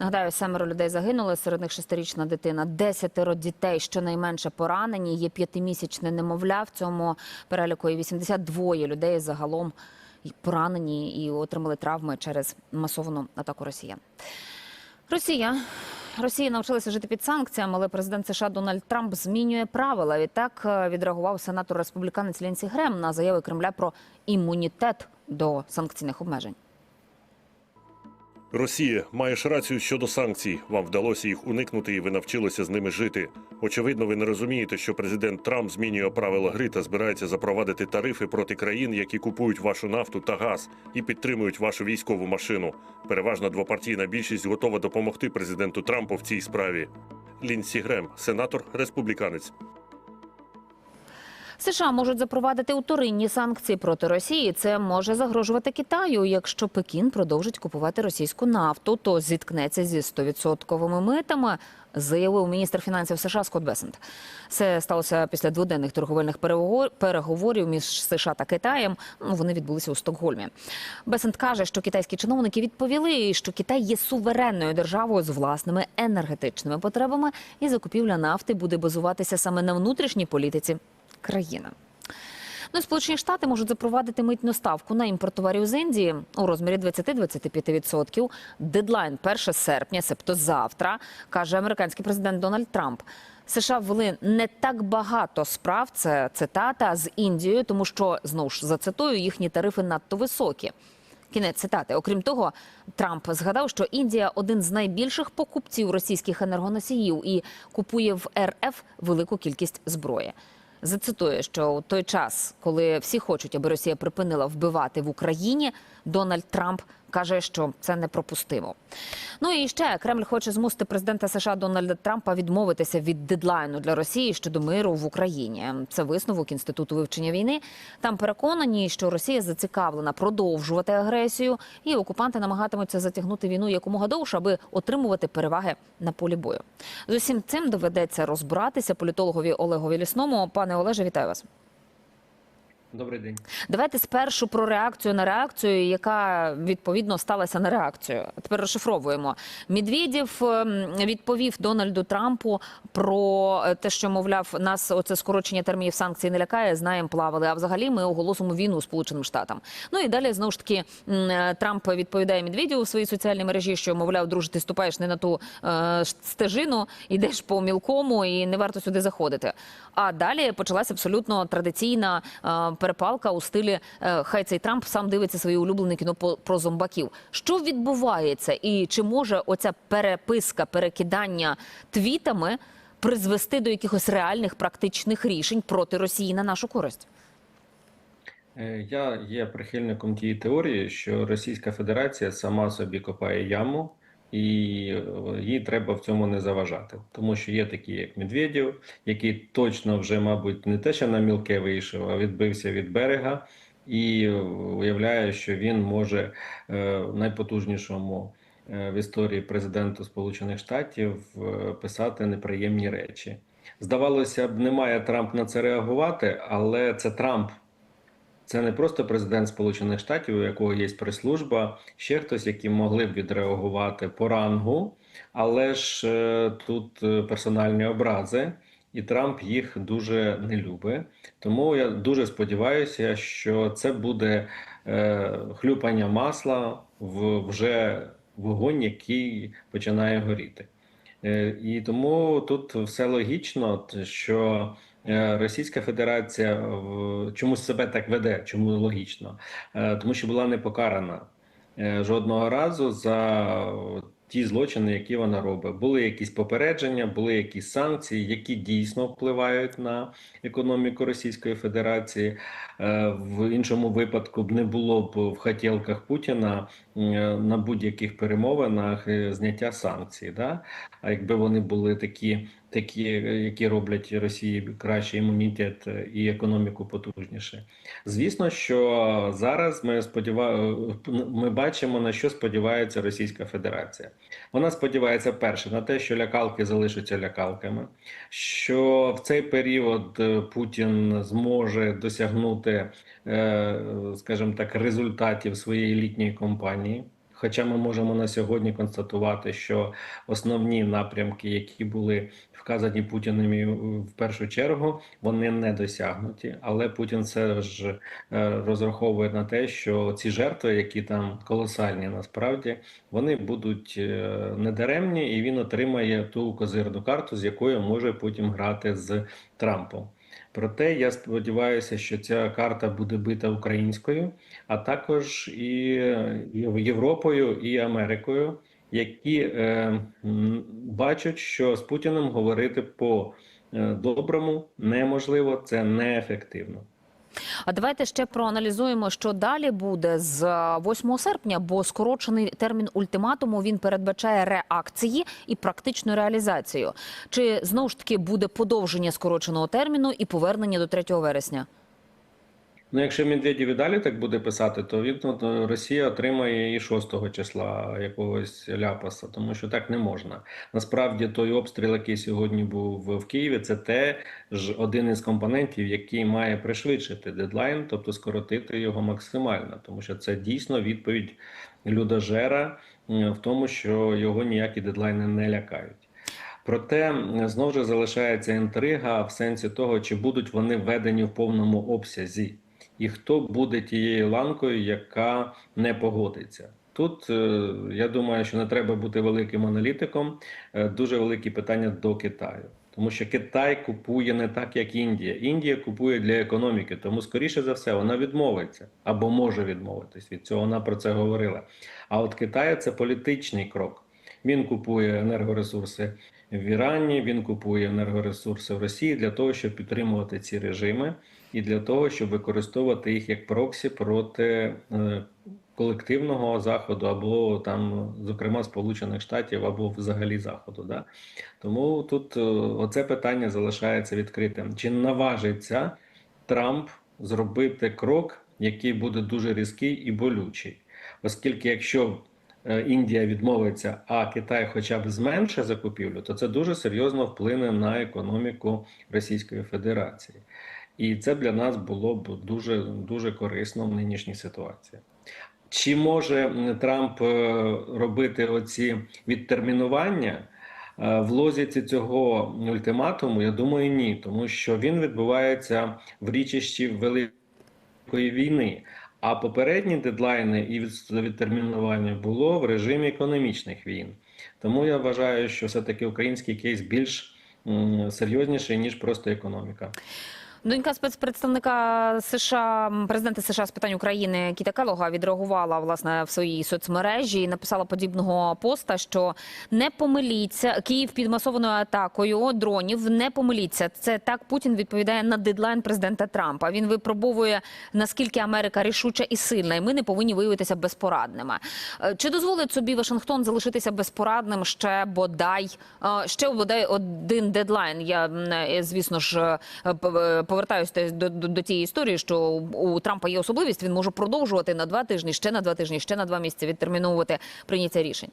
Нагадаю, семеро людей загинули, серед них шестирічна дитина, десятеро дітей, щонайменше поранені. Є п'ятимісячне немовля. В цьому переліку і 82 людей загалом поранені і отримали травми через масовану атаку росіян. Росія. Росія навчилася жити під санкціями, але президент США Дональд Трамп змінює правила. Відтак е, відреагував сенатор республіканець Лінсі Грем на заяви Кремля про імунітет до санкційних обмежень. Росія, маєш рацію щодо санкцій. Вам вдалося їх уникнути, і ви навчилися з ними жити. Очевидно, ви не розумієте, що президент Трамп змінює правила гри та збирається запровадити тарифи проти країн, які купують вашу нафту та газ і підтримують вашу військову машину. Переважна двопартійна більшість готова допомогти президенту Трампу в цій справі. Лінсі Грем, сенатор, республіканець. США можуть запровадити уторинні санкції проти Росії. Це може загрожувати Китаю. Якщо Пекін продовжить купувати російську нафту, то зіткнеться зі 100% митами. Заявив міністр фінансів США Скотт Бесент. Це сталося після дводенних торговельних переговор- переговорів між США та Китаєм. Ну, Вони відбулися у Стокгольмі. Бесент каже, що китайські чиновники відповіли, що Китай є суверенною державою з власними енергетичними потребами, і закупівля нафти буде базуватися саме на внутрішній політиці країни. Ну, Сполучені Штати можуть запровадити митну ставку на імпорт товарів з Індії у розмірі 20-25%. Дедлайн 1 серпня, себто завтра, каже американський президент Дональд Трамп. США ввели не так багато справ, це цитата з Індією, тому що знову ж зацитую їхні тарифи надто високі. Кінець цитати. Окрім того, Трамп згадав, що Індія один з найбільших покупців російських енергоносіїв і купує в РФ велику кількість зброї. Зацитую, що у той час, коли всі хочуть, аби Росія припинила вбивати в Україні, Дональд Трамп каже, що це непропустимо. Ну і ще Кремль хоче змусити президента США Дональда Трампа відмовитися від дедлайну для Росії щодо миру в Україні. Це висновок інституту вивчення війни. Там переконані, що Росія зацікавлена продовжувати агресію, і окупанти намагатимуться затягнути війну якомога довше, аби отримувати переваги на полі бою. З усім цим доведеться розбиратися політологові Олегові Лісному. Пане Олеже, вітаю вас. Добрий день. Давайте спершу про реакцію на реакцію, яка відповідно сталася на реакцію. Тепер розшифровуємо. Медведєв ем, відповів Дональду Трампу про е, те, що мовляв, нас оце скорочення термінів санкцій не лякає. Знаємо, плавали. А взагалі ми оголосимо війну Сполученим Штатам. Ну і далі знову ж таки е, Трамп відповідає Медведєву у своїй соціальній мережі, що мовляв, друже, ти ступаєш не на ту е, стежину, йдеш по мілкому і не варто сюди заходити. А далі почалася абсолютно традиційна е, перепалка у стилі е, хай цей Трамп сам дивиться своє улюблене кіно про зомбаків. Що відбувається, і чи може оця переписка, перекидання твітами призвести до якихось реальних практичних рішень проти Росії на нашу користь? Е, Я є прихильником тієї теорії, що Російська Федерація сама собі копає яму, і е, їй треба в цьому не заважати. Тому що є такі, як Медведєв, який точно вже, мабуть, не те, що на мілке вийшов, а відбився від берега і е, уявляє, що він може е, найпотужнішому е, в історії президенту Сполучених Штатів писати неприємні речі. Здавалося б, не має Трамп на це реагувати, але це Трамп. Це не просто президент Сполучених Штатів, у якого є прес-служба, ще хтось, які могли б відреагувати по рангу, але ж е, тут е, персональні образи, і Трамп їх дуже не любить. Тому я дуже сподіваюся, що це буде е, хлюпання масла в вже вогонь, який починає горіти. Е, І тому тут все логічно, що Російська Федерація в- чомусь себе так веде, чому логічно, Е, тому що була не покарана е, жодного разу за е, ті злочини, які вона робить. Були якісь попередження, були якісь санкції, які дійсно впливають на економіку Російської Федерації. Е, В іншому випадку б не було б в хотілках Путіна е, на будь-яких перемовинах е, зняття санкцій. Да? А якби вони були такі, такі, які роблять Росії краще імунітет і економіку потужніше. Звісно, що зараз ми сподіва... ми бачимо на що сподівається Російська Федерація. Вона сподівається перше на те, що лякалки залишаться лякалками, що в цей період е, Путін зможе досягнути, е, скажімо так, результатів своєї літньої кампанії. Хоча ми можемо на сьогодні констатувати, що основні напрямки, які були вказані Путіним в першу чергу, вони не досягнуті. Але Путін все ж е, розраховує на те, що ці жертви, які там колосальні, насправді вони будуть е, недаремні, і він отримає ту козирну карту, з якою може потім грати з Трампом. Проте я сподіваюся, що ця карта буде бита українською, а також і Європою і Америкою, які е, бачать, що з Путіним говорити по е, доброму неможливо, це неефективно. А давайте ще проаналізуємо, що далі буде з 8 серпня, бо скорочений термін ультиматуму він передбачає реакції і практичну реалізацію. Чи знову ж таки буде подовження скороченого терміну і повернення до 3 вересня? Ну, якщо Медведєв і далі так буде писати, то він то Росія отримає і 6 числа якогось ляпаса, тому що так не можна. Насправді той обстріл, який сьогодні був в Києві, це те ж один із компонентів, який має пришвидшити дедлайн, тобто скоротити його максимально, тому що це дійсно відповідь людожера в тому, що його ніякі дедлайни не лякають. Проте знову ж залишається інтрига в сенсі того, чи будуть вони введені в повному обсязі, і хто буде тією ланкою, яка не погодиться. Тут е, я думаю, що не треба бути великим аналітиком. Е, Дуже великі питання до Китаю. Тому що Китай купує не так, як Індія. Індія купує для економіки, тому скоріше за все вона відмовиться або може відмовитись від цього. Вона про це говорила. А от Китай це політичний крок. Він купує енергоресурси в Ірані, він купує енергоресурси в Росії для того, щоб підтримувати ці режими, і для того, щоб використовувати їх як проксі проти е, колективного заходу, або там, зокрема, Сполучених Штатів, або взагалі Заходу. Да? Тому тут е, оце питання залишається відкритим. Чи наважиться Трамп зробити крок, який буде дуже різкий і болючий? Оскільки, якщо е, Індія відмовиться, а Китай хоча б зменшить закупівлю, то це дуже серйозно вплине на економіку Російської Федерації. І це для нас було б дуже дуже корисно в нинішній ситуації. Чи може Трамп е, робити оці відтермінування? Е, В лозіці цього ультиматуму, я думаю, ні, тому що він відбувається в річищі Великої війни. А попередні дедлайни і відтермінування було в режимі економічних війн. Тому я вважаю, що все-таки український кейс більш серйозніший, ніж просто економіка. Донька спецпредставника США, президента США з питань України Кіта Келога відреагувала власне в своїй соцмережі і написала подібного поста, що не помиліться Київ під масованою атакою дронів. Не помиліться. Це так Путін відповідає на дедлайн президента Трампа. Він випробовує наскільки Америка рішуча і сильна, і ми не повинні виявитися безпорадними. Е, Чи дозволить собі Вашингтон залишитися безпорадним ще бодай е, ще бодай один дедлайн? Я е, звісно ж повертаюся до, до, до тієї історії, що у Трампа є особливість. Він може продовжувати на два тижні, ще на два тижні, ще на два місяці відтерміновувати прийняття рішень.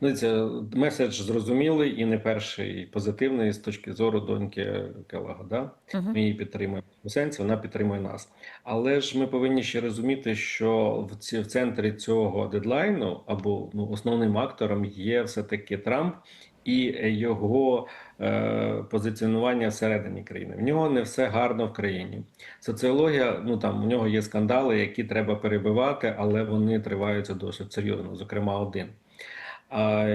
Ну, це меседж зрозумілий і не перший позитивний з точки зору доньки Келага. Да? Ми її підтримуємо у сенсі, вона підтримує нас. Але ж ми повинні ще розуміти, що в ці в центрі цього дедлайну або ну, основним актором є все-таки Трамп і його е, позиціонування всередині країни. В нього не все гарно в країні. Соціологія, ну там у нього є скандали, які треба перебивати, але вони триваються досить серйозно, зокрема один.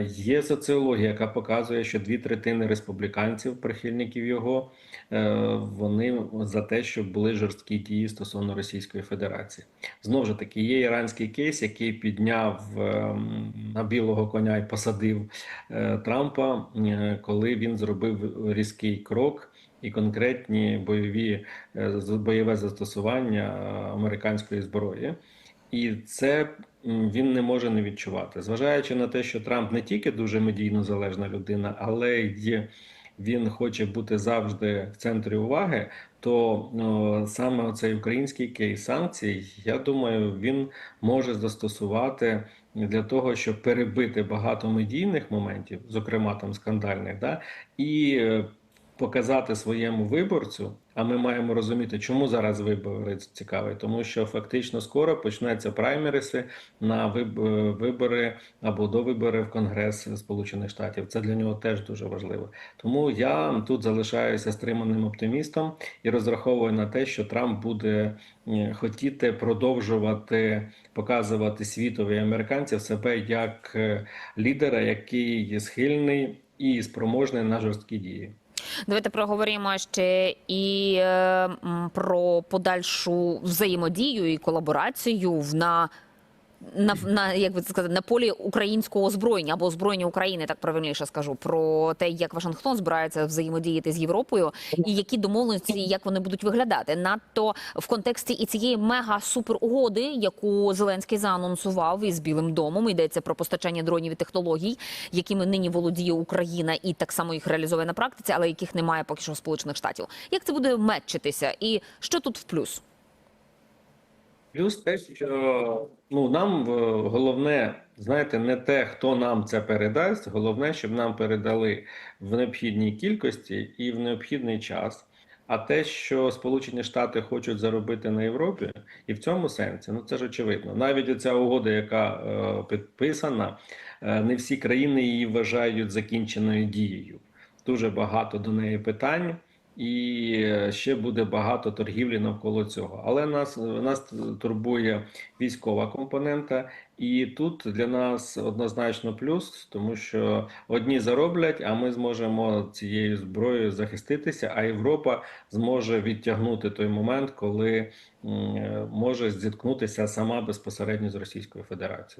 Є соціологія, яка показує, що дві третини республіканців, прихильників його, е, вони за те, щоб були жорсткі дії стосовно Російської Федерації. Знову ж таки, є іранський кейс, який підняв ем, на білого коня і посадив е, Трампа, е, коли він зробив різкий крок. І конкретні бойові бойове застосування американської зброї, і це він не може не відчувати, зважаючи на те, що Трамп не тільки дуже медійно залежна людина, але й він хоче бути завжди в центрі уваги. То о, саме цей український кейс санкцій, я думаю, він може застосувати для того, щоб перебити багато медійних моментів, зокрема там скандальних, да, і е, показати своєму виборцю. А ми маємо розуміти, чому зараз вибори цікаві, тому що фактично скоро почнуться праймериси на виб- вибори або до вибори в Конгрес Сполучених Штатів. Це для нього теж дуже важливо. Тому я тут залишаюся стриманим оптимістом і розраховую на те, що Трамп буде е, хотіти продовжувати показувати світові американців себе як е, лідера, який є схильний і спроможний на жорсткі дії. Давайте проговоримо ще і е, про подальшу взаємодію і колаборацію на. На, на як би це сказати, на полі українського озброєння або озброєння України, так правильніше скажу, про те, як Вашингтон збирається взаємодіяти з Європою, і які домовленості, як вони будуть виглядати, надто в контексті і цієї мега супер угоди, яку Зеленський заанонсував із Білим домом. Йдеться про постачання дронів і технологій, якими нині володіє Україна, і так само їх реалізує на практиці, але яких немає поки що в Сполучених Штатів. Як це буде метчитися, і що тут в плюс? Плюс те, що ну нам е, головне, знаєте, не те, хто нам це передасть. Головне, щоб нам передали в необхідній кількості і в необхідний час. А те, що Сполучені Штати хочуть заробити на Європі, і в цьому сенсі, ну це ж очевидно. Навіть ця угода, яка е, підписана, е, не всі країни її вважають закінченою дією. Дуже багато до неї питань. І е, ще буде багато торгівлі навколо цього. Але нас нас турбує військова компонента, і тут для нас однозначно плюс, тому що одні зароблять, а ми зможемо цією зброєю захиститися. А Європа зможе відтягнути той момент, коли е, може зіткнутися сама безпосередньо з Російською Федерацією.